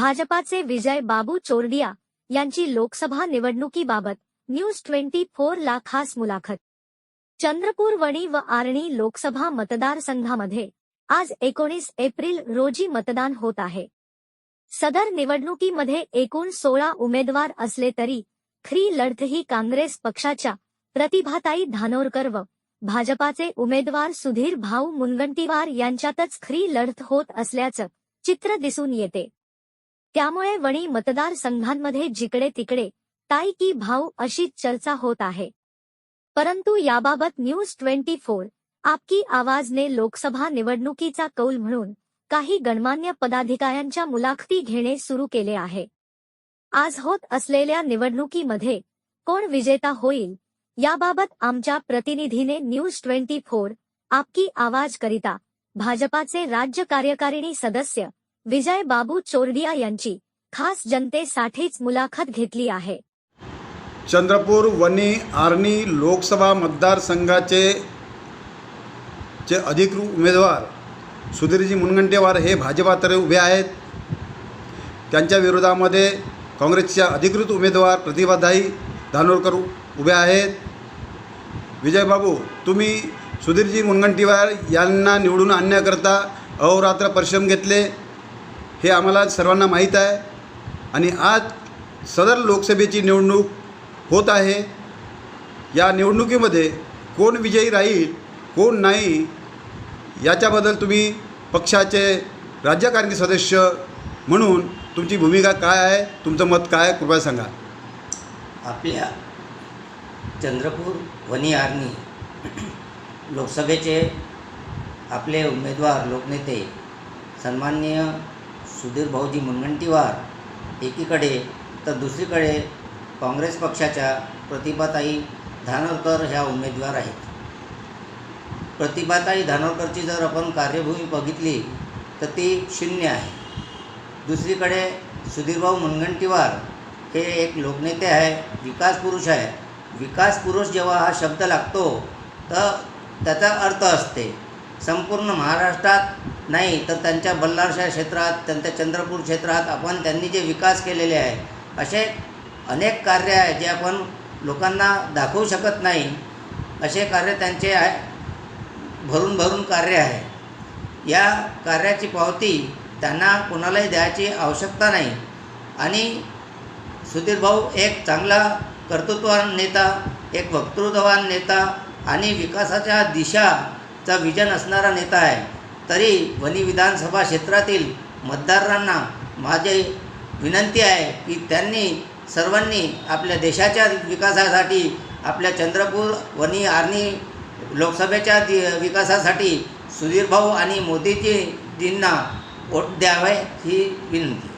भाजपाचे विजय बाबू चोरडिया यांची लोकसभा निवडणुकीबाबत न्यूज ट्वेंटी फोर ला खास मुलाखत. चंद्रपूर वणी व आर्णी लोकसभा मतदारसंघामध्ये आज एकोणीस एप्रिल रोजी मतदान होत आहे. सदर निवडणुकीमध्ये एकूण सोळा उमेदवार असले तरी खरी लढत ही काँग्रेस पक्षाच्या प्रतिभाताई धानोरकर व भाजपाचे उमेदवार सुधीर भाऊ मुनगंटीवार यांच्यातच खरी लढत होत असल्याचं चित्र दिसून येते. त्यामुळे वणी मतदारसंघांमध्ये जिकडे तिकडे ताई की भाऊ अशी चर्चा होत आहे. परंतु याबाबत न्यूज ट्वेंटी फोर आपकी आवाजने लोकसभा निवडणुकीचा कौल म्हणून काही गणमान्य पदाधिकाऱ्यांच्या मुलाखती घेणे सुरू केले आहे. आज होत असलेल्या निवडणुकीमध्ये कोण विजेता होईल याबाबत आमच्या प्रतिनिधीने न्यूज ट्वेंटी फोर आपकी आवाज करिता भाजपाचे राज्य कार्यकारिणी सदस्य विजय बाबू चोरडिया यांची खास जनतेसाठीच मुलाखत घेतली आहे. चंद्रपूर वनी आर्णी लोकसभा मतदारसंघाचे चे अधिकृत उमेदवार सुधीरजी मुनगंटेवार हे भाजपातर्फे उभे आहेत. त्यांच्या विरोधामध्ये काँग्रेसच्या अधिकृत उमेदवार प्रतिभादाई धानोरकर उभे आहेत. विजयबाबू तुम्ही सुधीरजी मुनगंटीवार यांना निवडून आणण्याकरता अहोरात्र परिश्रम घेतले. हे आम्हाला सर्वांना माहीत आहे. आणि आज सदर लोकसभेची निवडणूक होत आहे. या निवडणुकीमध्ये कोण विजयी राहील कोण नाही याच्याबद्दल तुम्ही पक्षाचे राज्यकारिणी सदस्य म्हणून तुमची भूमिका काय आहे तुमचं मत काय आहे कृपया सांगा. आपल्या चंद्रपूर वनी आर्नी लोकसभेचे आपले उमेदवार लोकनेते सन्माननीय सुधीर भाऊजी मुनगंटीवार एकीकडे तर दुसरीकडे काँग्रेस पक्षाच्या प्रतिभाताई धानोरकर ह्या उमेदवार आहेत. प्रतिभाताई धानोरकरची जर आपण कार्यभूमी बघितली तर ती शून्य आहे. दुसरीकडे सुधीरभाऊ मुनगंटीवार हे एक लोकनेते आहे विकास पुरुष आहे. विकास पुरुष जेव्हा हा शब्द लागतो तर त्याचा अर्थ असते संपूर्ण महाराष्ट्रात नाही तर त्यांच्या बल्लारशा क्षेत्रात त्यांच्या चंद्रपूर क्षेत्रात आपण त्यांनी जे विकास केलेले आहे असे अनेक कार्य आहे जे आपण लोकांना दाखवू शकत नाही असे कार्य त्यांचे आहे भरून भरून कार्य आहे. या कार्याची पावती त्यांना कोणालाही द्यायची आवश्यकता नाही. आणि सुधीर भाऊ एक चांगला कर्तृत्ववान नेता एक वक्तृत्ववान नेता आणि विकासाच्या दिशाचा विजन असणारा नेता आहे. तरी वनी विधानसभा क्षेत्रातील मतदारांना माझे विनंती आहे की त्यांनी सर्वांनी आपल्या देशाच्या विकासासाठी आपल्या चंद्रपूर वनी आर्णी लोकसभेच्या दि विकासासाठी सुधीरभाऊ आणि मोदीजींना वोट द्यावे ही विनंती.